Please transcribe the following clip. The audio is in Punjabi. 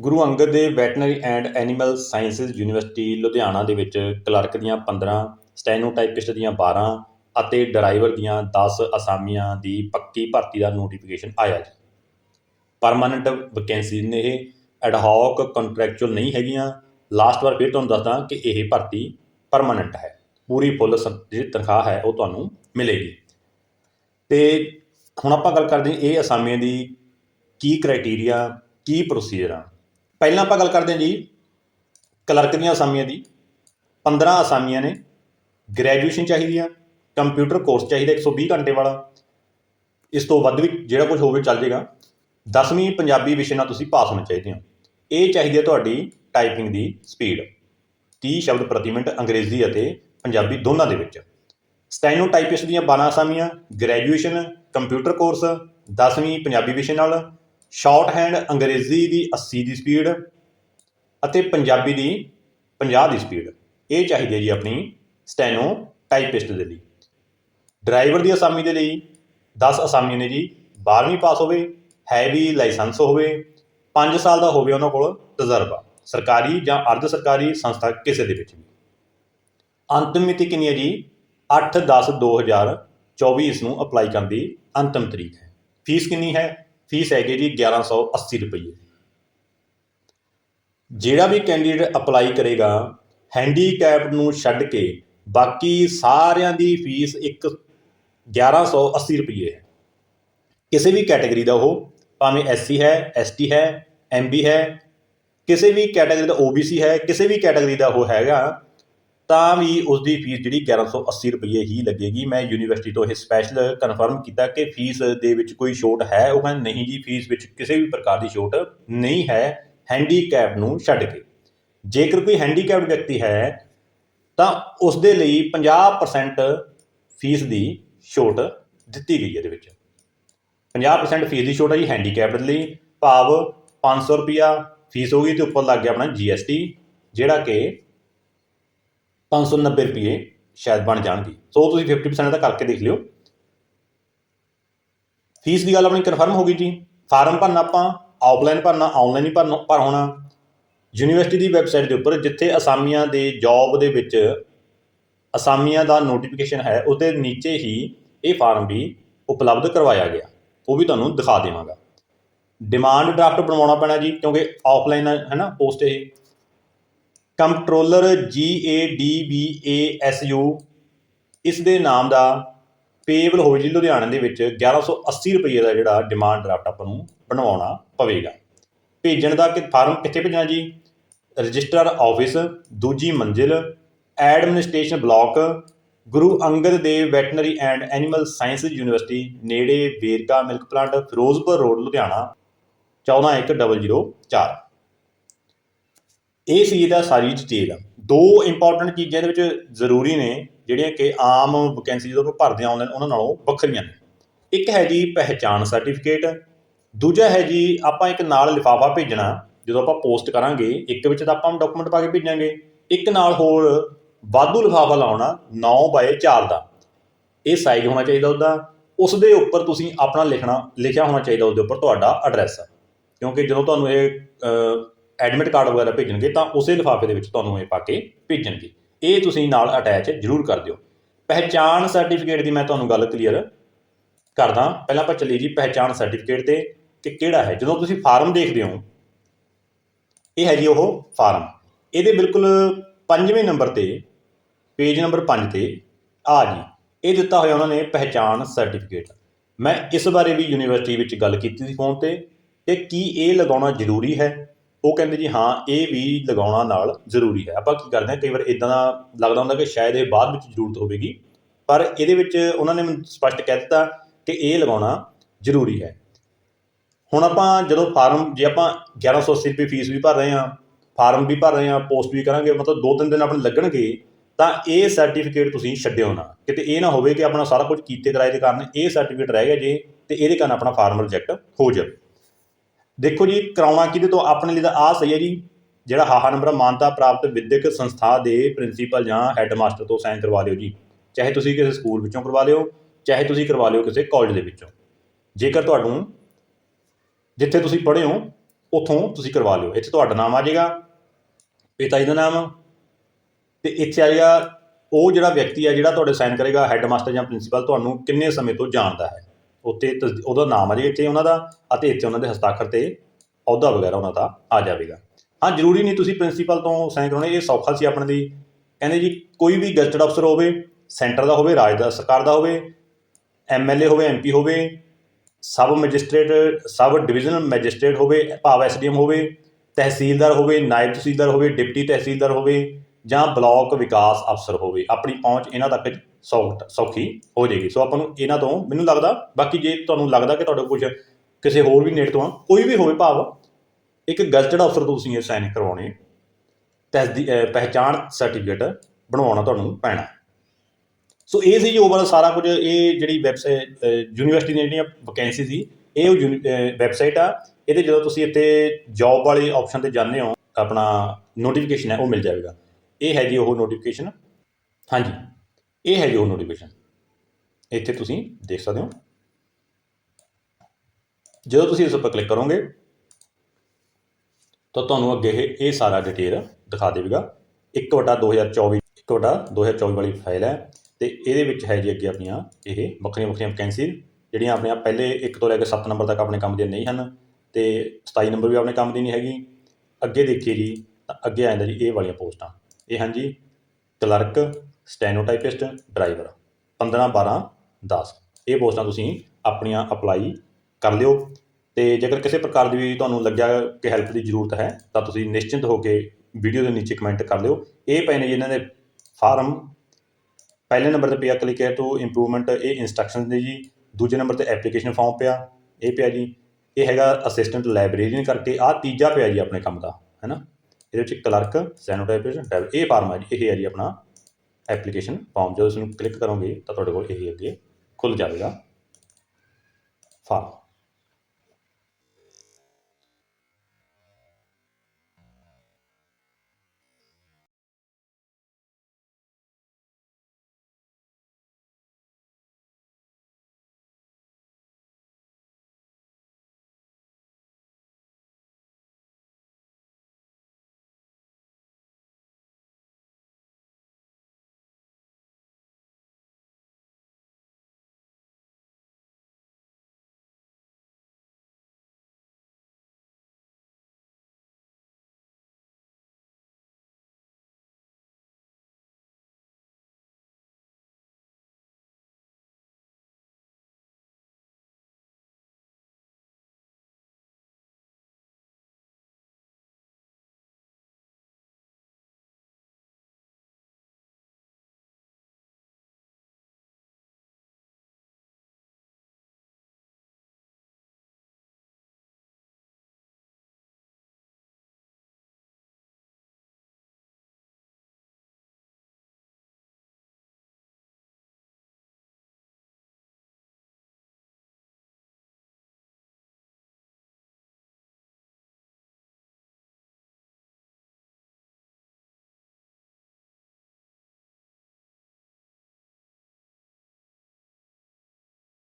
Guru Angad Dev veterinary and animal sciences university Ludhiana ਦੇ ਵਿੱਚ ਕਲਰਕ ਦੀਆਂ 15 ਸਟੈਨੋਟਾਈਪਿਸਟ ਦੀਆਂ 12 ਅਤੇ ਡਰਾਈਵਰ ਦੀਆਂ 10 ਅਸਾਮੀਆਂ ਦੀ ਪੱਕੀ ਭਰਤੀ ਦਾ ਨੋਟੀਫਿਕੇਸ਼ਨ ਆਇਆ ਜੀ। ਪਰਮਾਨੈਂਟ ਵੈਕੈਂਸੀ ਨੇ ਇਹ ਐਡਹੌਕ ਕੰਟਰੈਕਚੁਅਲ ਨਹੀਂ ਹੈਗੀਆਂ। ਲਾਸਟ ਵਾਰ ਫਿਰ ਤੁਹਾਨੂੰ ਦੱਸਦਾ ਕਿ ਇਹ ਭਰਤੀ ਪਰਮਾਨੈਂਟ ਹੈ। ਪੂਰੀ ਫੁੱਲ ਜਿਹੜੀ ਤਨਖਾਹ ਹੈ ਉਹ ਤੁਹਾਨੂੰ ਮਿਲੇਗੀ। ਤੇ ਹੁਣ ਆਪਾਂ ਗੱਲ ਕਰਦੇ ਹਾਂ ਇਹ ਅਸਾਮੀਆਂ ਦੀ ਕੀ ਕ੍ਰਾਈਟੇਰੀਆ ਕੀ ਪ੍ਰੋਸੀਜਰ ਆ। ਪਹਿਲਾਂ ਆਪਾਂ ਗੱਲ ਕਰਦੇ ਹਾਂ ਜੀ ਕਲਰਕ ਦੀਆਂ ਅਸਾਮੀਆਂ ਦੀ। 15 ਅਸਾਮੀਆਂ ਨੇ। ਗ੍ਰੈਜੂਏਸ਼ਨ ਚਾਹੀਦੀ ਆ। ਕੰਪਿਊਟਰ ਕੋਰਸ ਚਾਹੀਦਾ 120 ਘੰਟੇ ਵਾਲਾ। ਇਸ ਤੋਂ ਵੱਧ ਵੀ ਜਿਹੜਾ ਕੁਝ ਹੋਵੇ ਚੱਲ ਜਾਏਗਾ 10ਵੀਂ ਪੰਜਾਬੀ ਵਿਸ਼ੇ ਨਾਲ ਤੁਸੀਂ ਪਾਸ ਹੋਣੇ ਚਾਹੀਦੇ ਹੋ। ਇਹ ਚਾਹੀਦੀ ਹੈ ਤੁਹਾਡੀ ਟਾਈਪਿੰਗ ਦੀ ਸਪੀਡ 30 ਸ਼ਬਦ ਪ੍ਰਤੀ ਮਿੰਟ ਅੰਗਰੇਜ਼ੀ ਅਤੇ ਪੰਜਾਬੀ ਦੋਨਾਂ ਦੇ ਵਿੱਚ। ਸਟੈਨੋ ਸਟੈਨੋਟਾਈਪਿਸਟ ਦੀਆਂ 12 ਅਸਾਮੀਆਂ। ਗ੍ਰੈਜੂਏਸ਼ਨ, ਕੰਪਿਊਟਰ ਕੋਰਸ 10ਵੀਂ ਪੰਜਾਬੀ ਵਿਸ਼ੇ ਨਾਲ। ਸ਼ਾਰਟ ਹੈਂਡ ਅੰਗਰੇਜ਼ੀ ਦੀ 80 ਦੀ ਸਪੀਡ ਅਤੇ ਪੰਜਾਬੀ ਦੀ 50 ਦੀ ਸਪੀਡ ਇਹ ਚਾਹੀਦੀ ਹੈ ਜੀ ਆਪਣੀ ਸਟੈਨੋ ਟਾਈਪਿਸਟ ਦੇ ਲਈ। ਡਰਾਈਵਰ ਦੀ ਅਸਾਮੀ ਦੇ ਲਈ 10 ਅਸਾਮੀਆਂ ਨੇ ਜੀ। 12ਵੀਂ ਪਾਸ ਹੋਵੇ ਹੈਵੀ ਲਾਇਸੈਂਸ ਹੋਵੇ 5 ਸਾਲ ਦਾ ਹੋਵੇ ਉਹਨਾਂ ਕੋਲ ਤਜਰਬਾ, ਸਰਕਾਰੀ ਜਾਂ ਅਰਧ ਸਰਕਾਰੀ ਸੰਸਥਾ ਕਿਸੇ ਦੇ ਵਿੱਚ ਵੀ। ਅੰਤਮ ਮਿਤੀ ਕਿੰਨੀ ਹੈ ਜੀ? 8/10/2024 ਇਸ ਨੂੰ ਅਪਲਾਈ ਕਰਨ ਦੀ ਅੰਤਮ ਤਰੀਕ ਹੈ। ਫੀਸ ਕਿੰਨੀ ਹੈ? ਫੀਸ ਹੈਗੀ ਜੀ 1180 ਰੁਪਏ ਜਿਹੜਾ ਵੀ ਕੈਂਡੀਡੇਟ ਅਪਲਾਈ ਕਰੇਗਾ, ਹੈਂਡੀਕੈਪ ਨੂੰ ਛੱਡ ਕੇ ਬਾਕੀ ਸਾਰਿਆਂ ਦੀ ਫੀਸ ਇੱਕ 1180 ਰੁਪਏ ਹੈ। ਕਿਸੇ ਵੀ ਕੈਟਾਗਰੀ ਦਾ ਉਹ, ਭਾਵੇਂ ਐਸਸੀ ਹੈ ਐਸਟੀ ਹੈ ਐਮਬੀ ਹੈ, ਕਿਸੇ ਵੀ ਕੈਟਾਗਰੀ ਦਾ ਓਬੀਸੀ ਹੈ, ਕਿਸੇ ਵੀ ਕੈਟਾਗਰੀ ਦਾ ਉਹ ਹੈਗਾ ਤਾਂ ਵੀ ਉਸ ਦੀ ਫੀਸ ਜਿਹੜੀ 1180 ਰੁਪਏ ਹੀ ਲੱਗੇਗੀ। ਮੈਂ ਯੂਨੀਵਰਸਿਟੀ ਤੋਂ ਇਹ ਸਪੈਸ਼ਲ ਕਨਫਰਮ ਕੀਤਾ ਕਿ ਫੀਸ ਦੇ ਵਿੱਚ ਕੋਈ ਛੋਟ ਹੈ? ਉਹ ਕਹਿੰਦੇ, ਨਹੀਂ ਜੀ, ਫੀਸ ਵਿੱਚ ਕਿਸੇ ਵੀ ਪ੍ਰਕਾਰ ਦੀ ਛੋਟ ਨਹੀਂ ਹੈ। ਹੈਂਡੀਕੈਪ ਨੂੰ ਛੱਡ ਕੇ। ਜੇਕਰ ਕੋਈ ਹੈਂਡੀਕੈਪਡ ਵਿਅਕਤੀ ਹੈ, ਤਾਂ ਉਸ ਦੇ ਲਈ 50% ਫੀਸ ਦੀ ਛੋਟ ਦਿੱਤੀ ਗਈ ਹੈ ਇਹਦੇ ਵਿੱਚ। 50% ਫੀਸ ਦੀ ਛੋਟ ਹੈ ਜੀ ਹੈਂਡੀਕੈਪਡ ਲਈ। ਭਾਵ 500 ਰੁਪਿਆ ਫੀਸ ਹੋਗੀ ਤੇ ਉੱਪਰ ਲੱਗ ਗਿਆ ਆਪਣਾ ਜੀਐਸਟੀ ਜਿਹੜਾ ਕਿ 590 ਰੁਪਏ ਸ਼ਾਇਦ ਬਣ ਜਾਣਗੇ। ਸੋ ਤੁਸੀਂ 50% ਦਾ ਕਰਕੇ ਦੇਖ ਲਿਓ। ਫੀਸ ਦੀ ਗੱਲ ਆਪਣੀ ਕਨਫਰਮ ਹੋ ਗਈ ਜੀ। ਫਾਰਮ ਭਰਨਾ ਆਪਾਂ ਆਫਲਾਈਨ ਭਰਨਾ ਆਨਲਾਈਨ ਹੀ ਭਰਨਾ, ਭਰ ਹੋਣਾ। ਯੂਨੀਵਰਸਿਟੀ ਦੀ ਵੈਬਸਾਈਟ ਦੇ ਉੱਪਰ ਜਿੱਥੇ ਅਸਾਮੀਆਂ ਦੇ ਜੌਬ ਦੇ ਵਿੱਚ ਅਸਾਮੀਆਂ ਦਾ ਨੋਟੀਫਿਕੇਸ਼ਨ ਹੈ, ਉਹਦੇ ਨੀਚੇ ਹੀ ਇਹ ਫਾਰਮ ਵੀ ਉਪਲਬਧ ਕਰਵਾਇਆ ਗਿਆ। ਉਹ ਵੀ ਤੁਹਾਨੂੰ ਦਿਖਾ ਦੇਵਾਂਗਾ। ਡਿਮਾਂਡ ਡਰਾਫਟ ਬਣਵਾਉਣਾ ਪੈਣਾ ਜੀ, ਕਿਉਂਕਿ ਆਫਲਾਈਨ ਹੈ ਨਾ ਪੋਸਟ ਇਹ। Controller G A D B A S U ਇਸ ਦੇ ਨਾਮ ਦਾ ਪੇਬਲ ਹੋ ਜੀ ਲੁਧਿਆਣੇ ਦੇ ਵਿੱਚ 1180 ਰੁਪਏ ਦਾ ਜਿਹੜਾ ਡਿਮਾਂਡ ਡਰਾਫਟ ਆਪਾਂ ਨੂੰ ਬਣਵਾਉਣਾ ਪਵੇਗਾ। ਭੇਜਣ ਦਾ ਕਿ ਫਾਰਮ ਕਿੱਥੇ ਭੇਜਣਾ ਜੀ? ਰਜਿਸਟਰ ਆਫਿਸ, ਦੂਜੀ ਮੰਜ਼ਿਲ, administration block, Guru Angad Dev veterinary and animal science university, ਨੇੜੇ Verka milk plant, Firozpur road, Ludhiana 14104 ਇਹ ਸੀ ਇਹਦਾ ਸਾਰੀ ਡਿਟੇਲ ਦੋ ਇੰਪੋਰਟੈਂਟ ਚੀਜ਼ਾਂ ਇਹਦੇ ਵਿੱਚ ਜ਼ਰੂਰੀ ਨੇ, ਜਿਹੜੀਆਂ ਕਿ ਆਮ ਵੈਕੈਂਸੀ ਜਦੋਂ ਆਪਾਂ ਭਰਦੇ ਆਉਂਦੇ ਉਹਨਾਂ ਨਾਲੋਂ ਵੱਖਰੀਆਂ ਨੇ। ਇੱਕ ਹੈ ਜੀ ਪਹਿਚਾਣ ਸਰਟੀਫਿਕੇਟ ਦੂਜਾ ਹੈ ਜੀ ਆਪਾਂ ਇੱਕ ਨਾਲ ਲਿਫਾਫਾ ਭੇਜਣਾ, ਜਦੋਂ ਆਪਾਂ ਪੋਸਟ ਕਰਾਂਗੇ, ਇੱਕ ਵਿੱਚ ਤਾਂ ਆਪਾਂ ਡਾਕੂਮੈਂਟ ਪਾ ਕੇ ਭੇਜਾਂਗੇ। ਇੱਕ ਨਾਲ ਹੋਰ ਵਾਧੂ ਲਿਫਾਫਾ ਲਾਉਣਾ 9 ਬਾਏ 4 ਦਾ। ਇਹ ਸਾਈਜ਼ ਹੋਣਾ ਚਾਹੀਦਾ ਉਹਦਾ। ਉਸ ਦੇ ਉੱਪਰ ਤੁਸੀਂ ਆਪਣਾ ਲਿਖਣਾ, ਲਿਖਿਆ ਹੋਣਾ ਚਾਹੀਦਾ ਉਹਦੇ ਉੱਪਰ ਤੁਹਾਡਾ ਐਡਰੈਸ ਕਿਉਂਕਿ ਜਦੋਂ ਤੁਹਾਨੂੰ ਇਹ ਐਡਮਿਟ ਕਾਰਡ ਵਗੈਰਾ ਭੇਜਣਗੇ ਤਾਂ ਉਸੇ ਲਿਫਾਫੇ ਦੇ ਵਿੱਚ ਤੁਹਾਨੂੰ ਇਹ ਪਾ ਕੇ ਭੇਜਣਗੇ। ਇਹ ਤੁਸੀਂ ਨਾਲ ਅਟੈਚ ਜ਼ਰੂਰ ਕਰ ਦਿਓ। ਪਹਿਚਾਣ ਸਰਟੀਫਿਕੇਟ ਦੀ ਮੈਂ ਤੁਹਾਨੂੰ ਗੱਲ ਕਲੀਅਰ ਕਰਦਾ। ਪਹਿਲਾਂ ਆਪਾਂ ਚੱਲੀਏ ਜੀ ਪਹਿਚਾਣ ਸਰਟੀਫਿਕੇਟ ਤੇ ਕਿ ਕਿਹੜਾ ਹੈ। ਜਦੋਂ ਤੁਸੀਂ ਫਾਰਮ ਦੇਖਦੇ ਹੋ, ਇਹ ਹੈ ਜੀ ਉਹ ਫਾਰਮ। ਇਹਦੇ ਬਿਲਕੁਲ ਪੰਜਵੇਂ ਨੰਬਰ ਤੇ, ਪੇਜ ਨੰਬਰ 5 ਤੇ, ਆ ਜੀ, ਇਹ ਦਿੱਤਾ ਹੋਇਆ ਉਹਨਾਂ ਨੇ ਪਹਿਚਾਣ ਸਰਟੀਫਿਕੇਟ ਮੈਂ ਇਸ ਬਾਰੇ ਵੀ ਯੂਨੀਵਰਸਿਟੀ ਵਿੱਚ ਗੱਲ ਕੀਤੀ ਸੀ ਫੋਨ ਤੇ ਕਿ ਕੀ ਇਹ ਲਗਾਉਣਾ ਜ਼ਰੂਰੀ ਹੈ। ਉਹ ਕਹਿੰਦੇ ਜੀ, ਹਾਂ, ਇਹ ਵੀ ਲਗਾਉਣਾ ਨਾਲ ਜ਼ਰੂਰੀ ਹੈ। ਆਪਾਂ ਕੀ ਕਰਦੇ ਹਾਂ, ਕਈ ਵਾਰ ਇਦਾਂ ਦਾ ਲੱਗਦਾ ਹੁੰਦਾ ਕਿ ਸ਼ਾਇਦ ਇਹ ਬਾਅਦ ਵਿੱਚ ਜ਼ਰੂਰਤ ਹੋਵੇਗੀ, ਪਰ ਇਹਦੇ ਵਿੱਚ ਉਹਨਾਂ ਨੇ ਮੈਨੂੰ ਸਪਸ਼ਟ ਕਹਿ ਦਿੱਤਾ ਕਿ ਇਹ ਲਗਾਉਣਾ ਜ਼ਰੂਰੀ ਹੈ। ਹੁਣ ਆਪਾਂ ਜਦੋਂ ਫਾਰਮ, ਜੇ ਆਪਾਂ 1180 ਰੁਪਏ ਫੀਸ ਵੀ ਭਰ ਰਹੇ ਹਾਂ, ਫਾਰਮ ਵੀ ਭਰ ਰਹੇ ਹਾਂ, ਪੋਸਟ ਵੀ ਕਰਾਂਗੇ, ਮਤਲਬ ਦੋ ਤਿੰਨ ਦਿਨ ਆਪਣੇ ਲੱਗਣਗੇ, ਤਾਂ ਇਹ ਸਰਟੀਫਿਕੇਟ ਤੁਸੀਂ ਛੱਡਿਓ ਨਾ। ਕਿਤੇ ਇਹ ਨਾ ਹੋਵੇ ਕਿ ਆਪਣਾ ਸਾਰਾ ਕੁਝ ਕੀਤੇ ਕਰਾਏ ਦੇ ਕਾਰਨ ਇਹ ਸਰਟੀਫਿਕੇਟ ਰਹਿ ਗਿਆ ਜੇ ਤੇ ਇਹਦੇ ਕਾਰਨ ਆਪਣਾ ਫਾਰਮ ਰਿਜੈਕਟ ਹੋ ਜਾਵੇ। ਦੇਖੋ ਜੀ, ਕਰਾਉਣਾ ਕਿਹਦੇ ਤੋਂ? ਆਪਣੇ ਲਈ ਤਾਂ ਆਹ ਸਹੀ ਹੈ ਜੀ, ਜਿਹੜਾ ਹਾਹਾ ਨੰਬਰ ਮਾਨਤਾ ਪ੍ਰਾਪਤ ਵਿਦਿਅਕ ਸੰਸਥਾ ਦੇ ਪ੍ਰਿੰਸੀਪਲ ਜਾਂ ਹੈੱਡਮਾਸਟਰ ਤੋਂ ਸਾਈਨ ਕਰਵਾ ਲਿਓ ਜੀ। ਚਾਹੇ ਤੁਸੀਂ ਕਿਸੇ ਸਕੂਲ ਵਿੱਚੋਂ ਕਰਵਾ ਲਿਓ, ਚਾਹੇ ਤੁਸੀਂ ਕਰਵਾ ਲਿਓ ਕਿਸੇ ਕਾਲਜ ਦੇ ਵਿੱਚੋਂ। ਜੇਕਰ ਤੁਹਾਨੂੰ ਜਿੱਥੇ ਤੁਸੀਂ ਪੜ੍ਹੇ ਹੋ, ਉਥੋਂ ਤੁਸੀਂ ਕਰਵਾ ਲਿਓ। ਇੱਥੇ ਤੁਹਾਡਾ ਨਾਮ ਆ ਜਾਏਗਾ, ਪਿਤਾ ਜੀ ਦਾ ਨਾਮ, ਤੇ ਇੱਥੇ ਆ ਜਾਏਗਾ, ਉਹ ਜਿਹੜਾ ਵਿਅਕਤੀ ਆ ਜਿਹੜਾ ਤੁਹਾਡੇ ਸਾਈਨ ਕਰੇਗਾ, ਹੈੱਡਮਾਸਟਰ ਜਾਂ ਪ੍ਰਿੰਸੀਪਲ, ਤੁਹਾਨੂੰ ਕਿੰਨੇ ਸਮੇਂ ਤੋਂ ਜਾਣਦਾ ਹੈ? ਉੱਤੇ ਤਸ ਉਹਦਾ ਨਾਮ ਆ ਜਾਏਗਾ ਇੱਥੇ ਉਹਨਾਂ ਦਾ ਅਤੇ ਇੱਥੇ ਉਹਨਾਂ ਦੇ ਹਸਤਾਖਰ ਤੇ ਅਹੁਦਾ ਵਗੈਰਾ ਉਹਨਾਂ ਦਾ ਆ ਜਾਵੇਗਾ। ਹਾਂ, ਜ਼ਰੂਰੀ ਨਹੀਂ ਤੁਸੀਂ ਪ੍ਰਿੰਸੀਪਲ ਤੋਂ ਸਾਈਨ ਕਰਾਉਣੇ, ਇਹ ਸੌਖਾ ਸੀ ਆਪਣੇ ਲਈ। ਕਹਿੰਦੇ ਜੀ, ਕੋਈ ਵੀ ਗਜ਼ਟਡ ਅਫਸਰ ਹੋਵੇ ਸੈਂਟਰ ਦਾ ਹੋਵੇ, ਰਾਜ ਦਾ, ਸਰਕਾਰ ਦਾ ਹੋਵੇ ਐਮਐਲਏ ਹੋਵੇ ਐਮਪੀ ਹੋਵੇ, sub magistrate, sub divisional magistrate ਹੋਵੇ, ਭਾਵ ਐਸਡੀਐਮ ਹੋਵੇ, ਤਹਿਸੀਲਦਾਰ ਹੋਵੇ, ਨਾਇਬ ਤਹਿਸੀਲਦਾਰ ਹੋਵੇ, ਡਿਪਟੀ ਤਹਿਸੀਲਦਾਰ ਹੋਵੇ ਜਾਂ ਬਲਾਕ ਵਿਕਾਸ ਅਫਸਰ ਹੋਵੇ, ਆਪਣੀ ਪਹੁੰਚ ਇਹਨਾਂ ਤੱਕ ਸੌਖ ਸੌਖੀ ਹੋ ਜਾਏਗੀ। ਸੋ ਆਪਾਂ ਨੂੰ ਇਹਨਾਂ ਤੋਂ ਮੈਨੂੰ ਲੱਗਦਾ, ਬਾਕੀ ਜੇ ਤੁਹਾਨੂੰ ਲੱਗਦਾ ਕਿ ਤੁਹਾਡੇ ਕੁਝ ਕਿਸੇ ਹੋਰ ਵੀ ਨੇੜੇ ਤੋਂ ਆ, ਕੋਈ ਵੀ ਹੋਵੇ ਭਾਵ, ਇੱਕ ਗਜ਼ਟਡ ਅਫਸਰ ਤੋਂ ਤੁਸੀਂ ਇਹ ਸਾਈਨ ਕਰਵਾਉਣੇ ਤਸਦੀ ਪਹਿਚਾਣ ਸਰਟੀਫਿਕੇਟ ਬਣਵਾਉਣਾ ਤੁਹਾਨੂੰ ਪੈਣਾ। ਸੋ ਇਹ ਸੀ ਜੀ ਓਵਰਆਲ ਸਾਰਾ ਕੁਝ, ਇਹ ਜਿਹੜੀ ਵੈਬਸਾਈਟ ਯੂਨੀਵਰਸਿਟੀ ਦੀਆਂ ਜਿਹੜੀਆਂ ਵੈਕੈਂਸੀ ਸੀ, ਇਹ ਉਹ ਵੈਬਸਾਈਟ ਆ। ਇਹਦੇ ਜਦੋਂ ਤੁਸੀਂ ਇੱਥੇ ਜੌਬ ਵਾਲੇ ਆਪਸ਼ਨ ਤੇ ਜਾਂਦੇ ਹੋ, ਆਪਣਾ ਨੋਟੀਫਿਕੇਸ਼ਨ ਹੈ, ਉਹ ਮਿਲ ਜਾਵੇਗਾ। ਇਹ ਹੈ ਜੀ ਉਹ ਨੋਟੀਫਿਕੇਸ਼ਨ ਹਾਂਜੀ। ਇਹ ਹੈ ਜੀ ਉਹ ਨੋਟੀਫਿਕੇਸ਼ਨ। ਇੱਥੇ ਤੁਸੀਂ ਦੇਖ ਸਕਦੇ ਹੋ। ਜਦੋਂ ਤੁਸੀਂ ਇਸ ਉੱਪਰ ਕਲਿੱਕ ਕਰੋਗੇ, ਤਾਂ ਤੁਹਾਨੂੰ ਅੱਗੇ ਇਹ ਇਹ ਸਾਰਾ ਡਿਟੇਲ ਦਿਖਾ ਦੇਵੇਗਾ। 1/2024 1/2024 ਵਾਲੀ ਫਾਈਲ ਹੈ ਤੇ ਇਹਦੇ ਵਿੱਚ ਹੈ ਜੀ ਅੱਗੇ ਆਪਣੀਆਂ ਇਹ ਵੱਖਰੀਆਂ ਵੱਖਰੀਆਂ ਵੈਕੈਂਸੀ ਜਿਹੜੀਆਂ ਆਪਣੀਆਂ ਪਹਿਲੇ 1 ਤੋਂ ਲੈ ਕੇ 7 ਨੰਬਰ ਤੱਕ ਆਪਣੇ ਕੰਮ ਦੀਆਂ ਨਹੀਂ ਹਨ ਤੇ 27 ਨੰਬਰ ਵੀ ਆਪਣੇ ਕੰਮ ਦੀ ਨਹੀਂ ਹੈਗੀ। ਅੱਗੇ ਦੇਖੀਏ ਜੀ, ਤਾਂ ਅੱਗੇ ਆ ਜਾਂਦਾ ਜੀ ਇਹ ਵਾਲੀਆਂ ਪੋਸਟਾਂ। ਇਹ ਹਨ ਜੀ ਕਲਰਕ ਸਟੈਨੋਟਾਈਪਿਸਟ, ਡਰਾਈਵਰ। 15 12 10 ਇਹ ਪੋਸਟਾਂ ਤੁਸੀਂ ਆਪਣੀਆਂ ਅਪਲਾਈ ਕਰ ਲਿਓ ਤੇ ਜੇਕਰ ਕਿਸੇ ਪ੍ਰਕਾਰ ਦੀ ਵੀ ਤੁਹਾਨੂੰ ਲੱਗਿਆ ਕਿ ਹੈਲਪ ਦੀ ਜ਼ਰੂਰਤ ਹੈ, ਤਾਂ ਤੁਸੀਂ ਨਿਸ਼ਚਿੰਤ ਹੋ ਕੇ ਵੀਡੀਓ ਦੇ ਨੀਚੇ ਕਮੈਂਟ ਕਰ ਲਿਓ। ਇਹ ਪਏ ਨੇ ਜੀ ਇਹਨਾਂ ਦੇ ਫਾਰਮ। ਪਹਿਲੇ ਨੰਬਰ ਤੇ ਪਿਆ ਕਲਿੱਕ ਹੈ ਟੂ ਇੰਪਰੂਵਮੈਂਟ ਇਹ ਇਨਸਟਰਕਸ਼ਨਸ ਨੇ ਜੀ। ਦੂਜੇ ਨੰਬਰ ਤੇ ਐਪਲੀਕੇਸ਼ਨ ਫਾਰਮ ਪਿਆ, ਇਹ ਪਿਆ ਜੀ। ਇਹ ਹੈਗਾ ਅਸਿਸਟੈਂਟ ਲਾਇਬ੍ਰੇਰੀਅਨ ਕਰਕੇ। ਆ ਤੀਜਾ ਪਿਆ ਜੀ ਆਪਣੇ ਕੰਮ ਦਾ, ਹੈ ਨਾ? ਇਹਦੇ ਵਿੱਚ ਕਲਰਕ ਸੈਨੋਟਾਈਪੇਸ਼ਨ ਡਰਾਈਵਰ। ਇਹ ਫਾਰਮ ਹੈ ਜੀ, ਇਹ ਹੈ ਜੀ ਆਪਣਾ ਐਪਲੀਕੇਸ਼ਨ ਫਾਰਮ ਜਦੋਂ ਇਸ ਨੂੰ ਕਲਿੱਕ ਕਰੋਗੇ ਤਾਂ ਤੁਹਾਡੇ ਕੋਲ ਇਹ ਅੱਗੇ ਖੁੱਲ ਜਾਵੇਗਾ। ਫਾਰਮ